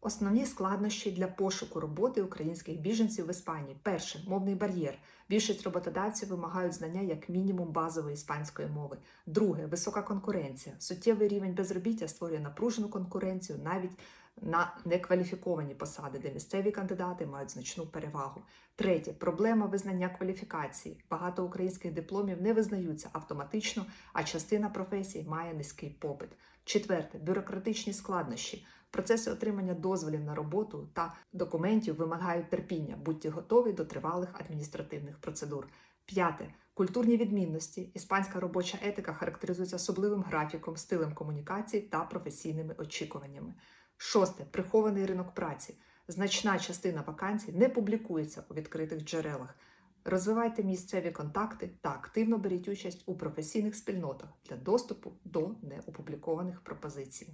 Основні складнощі для пошуку роботи українських біженців в Іспанії. Перше мовний бар'єр. Більшість роботодавців вимагають знання як мінімум базової іспанської мови. Друге висока конкуренція. Суттєвий рівень безробіття створює напружену конкуренцію навіть на некваліфіковані посади, де місцеві кандидати мають значну перевагу. Третє проблема визнання кваліфікації. Багато українських дипломів не визнаються автоматично, а частина професій має низький попит. Четверте бюрократичні складнощі. Процеси отримання дозволів на роботу та документів вимагають терпіння. Будьте готові до тривалих адміністративних процедур. П'яте культурні відмінності. Іспанська робоча етика характеризується особливим графіком, стилем комунікації та професійними очікуваннями. Шосте прихований ринок праці. Значна частина вакансій не публікується у відкритих джерелах. Розвивайте місцеві контакти та активно беріть участь у професійних спільнотах для доступу до неопублікованих пропозицій.